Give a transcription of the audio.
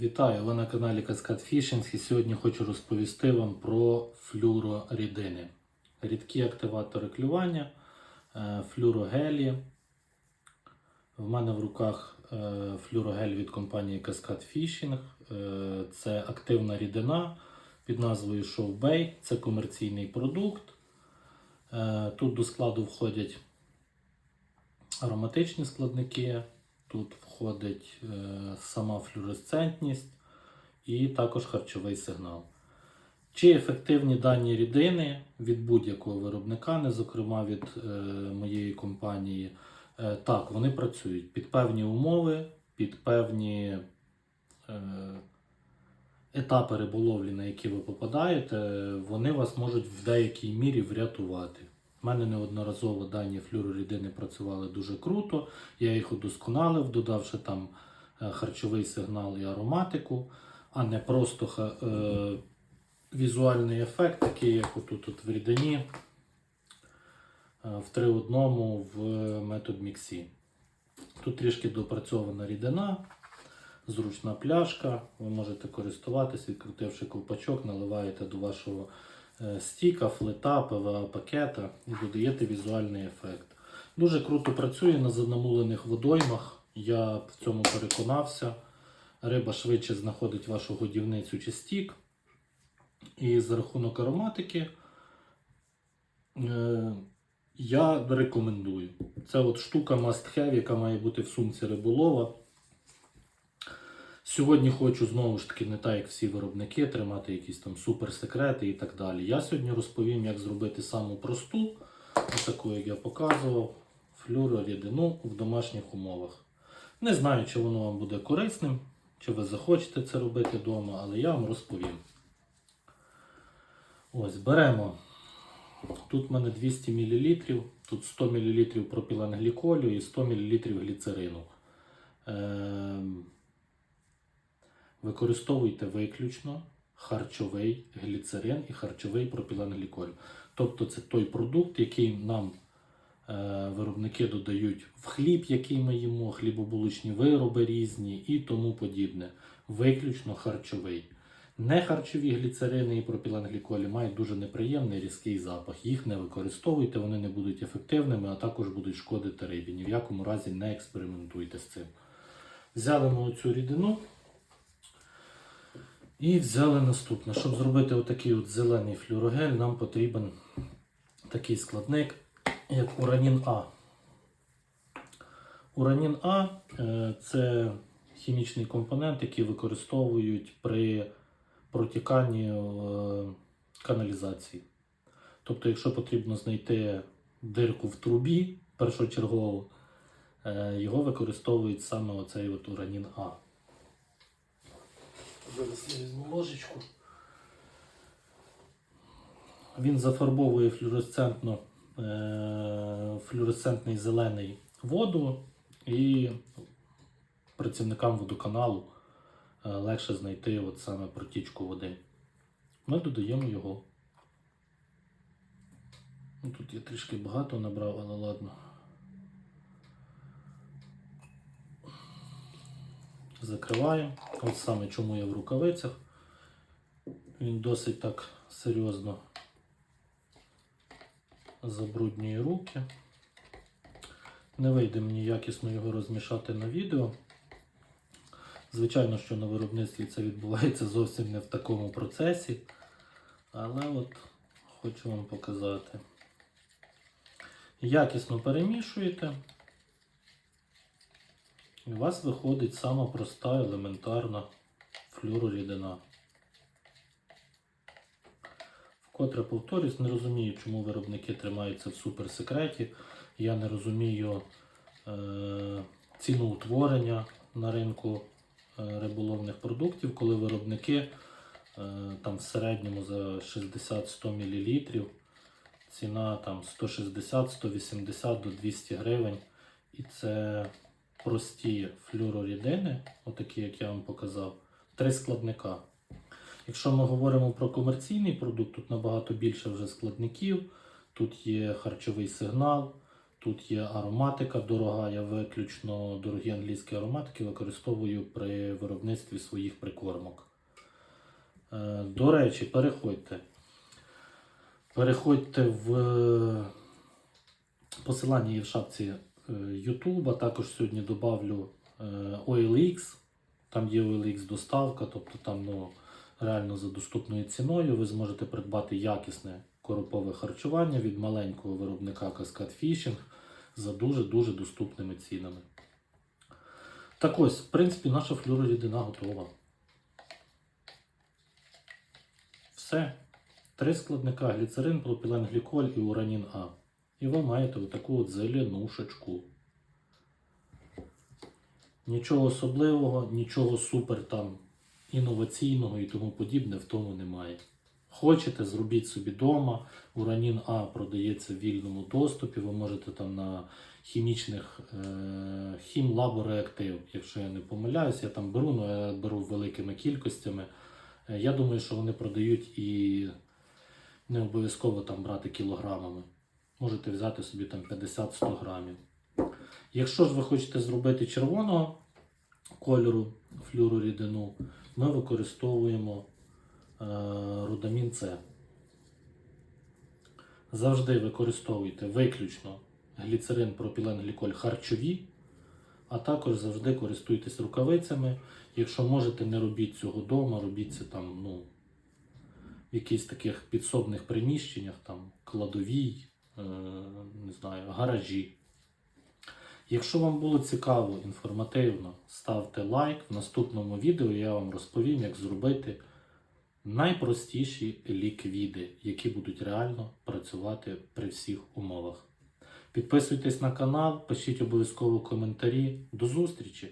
Вітаю! Ви на каналі Cascade Fishing і сьогодні хочу розповісти вам про флюрорідини. Рідкі активатори клювання, е, флюрогелі. В мене в руках е, флюрогель від компанії Cascade Fishing. Е, Це активна рідина під назвою Showbay. Це комерційний продукт. Тут до складу входять ароматичні складники, тут входить е, сама флюоресцентність і також харчовий сигнал. Чи ефективні дані рідини від будь-якого виробника, не зокрема від е, моєї компанії, Е, так, вони працюють під певні умови, під певні е, етапи риболовлі, на які ви попадаєте, вони вас можуть в деякій мірі врятувати. У мене неодноразово дані флюорорідини працювали дуже круто. Я їх удосконалив, додавши там е, харчовий сигнал і ароматику, а не просто е, візуальний ефект, такий, як отут от в рідині е, в 3 одному в метод міксі. Тут трішки допрацьована рідина, зручна пляшка. Ви можете користуватись, відкрутивши ковпачок, наливаєте до вашого стіка, флета, ПВА пакета і додаєте візуальний ефект. Дуже круто працює на занамулених водоймах. Я в цьому переконався. Риба швидше знаходить вашу годівницю чи стік. І за рахунок ароматики е, я рекомендую. Це от штука must have, яка має бути в сумці риболова. Сьогодні хочу знову ж таки, не так як всі виробники, тримати якісь там суперсекрети і так далі. Я сьогодні розповім, як зробити саму просту, таку, як я показував, флюорорідину в домашніх умовах. Не знаю, чи воно вам буде корисним, чи ви захочете це робити вдома, але я вам розповім. Ось, беремо. Тут в мене 200 мл, тут 100 мл пропіленгліколю і 100 мл гліцерину. Ем, Використовуйте виключно харчовий гліцерин і харчовий пропіленгліколь. Тобто це той продукт, який нам е, виробники додають в хліб, який ми їмо, хлібобулочні вироби різні і тому подібне. Виключно харчовий. Не харчові гліцерини і пропіленгліколі мають дуже неприємний різкий запах. Їх не використовуйте, вони не будуть ефективними, а також будуть шкодити рибі. Ні в якому разі не експериментуйте з цим. Взяли ми оцю рідину і взяли наступне. Щоб зробити отакий от зелений флюорогель, нам потрібен такий складник, як уранін А. Уранін А е, це хімічний компонент, який використовують при протіканні е, каналізації. Тобто, якщо потрібно знайти дирку в трубі першочергово, е, його використовують саме оцей от уранін А. Зараз візьму ложечку. Він зафарбовує флюоресцентно, е, флюоресцентний зелений воду і працівникам водоканалу е, легше знайти от саме протічку води. Ми додаємо його. Ну, Тут я трішки багато набрав, але ладно. Закриваємо. От саме чому я в рукавицях. Він досить так серйозно забруднює руки. Не вийде мені якісно його розмішати на відео. Звичайно, що на виробництві це відбувається зовсім не в такому процесі. Але от хочу вам показати. Якісно перемішуєте. І у вас виходить сама проста елементарна флюорорідина. Вкотре повторюсь, не розумію, чому виробники тримаються в суперсекреті. Я не розумію е, ціноутворення на ринку е, риболовних продуктів, коли виробники е, там в середньому за 60-100 мл ціна там 160-180 до 200 гривень. І це прості флюорорідини, отакі, як я вам показав, три складника. Якщо ми говоримо про комерційний продукт, тут набагато більше вже складників. Тут є харчовий сигнал, Тут є ароматика дорога. Я виключно дорогі англійські ароматики використовую при виробництві своїх прикормок. Е, До речі, переходьте. Переходьте в посилання є в шапці е, YouTube, а також сьогодні добавлю е, OLX. Там є OLX доставка, тобто там ну, реально за доступною ціною ви зможете придбати якісне коропове харчування від маленького виробника Cascade Fishing за дуже-дуже доступними цінами. Так ось, в принципі, наша флюорорідина готова. Все. Три складника гліцерин, пропіленгліколь і уранін А. І ви маєте отаку от зеленушечку. Нічого особливого, нічого супер там інноваційного і тому подібне в тому немає. Хочете, зробіть собі вдома. Уранін А продається в вільному доступі. Ви можете там на хімічних е, хімлабореактив, якщо я не помиляюсь, я там беру, але я беру великими кількостями. Е, Я думаю, що вони продають і не обов'язково там брати кілограмами. Можете взяти собі там 50-100 грамів. Якщо ж ви хочете зробити червоного кольору флюорорідину, ми використовуємо е, рудамін С. Завжди використовуйте виключно гліцерин, пропілен, гліколь харчові, а також завжди користуйтесь рукавицями. Якщо можете, не робіть цього вдома, робіть це там, ну, в якихось таких підсобних приміщеннях, там, кладовій, не знаю, гаражі. Якщо вам було цікаво, інформативно, ставте лайк. В наступному відео я вам розповім, як зробити найпростіші ліквіди, які будуть реально працювати при всіх умовах. Підписуйтесь на канал, пишіть обов'язково коментарі. До зустрічі!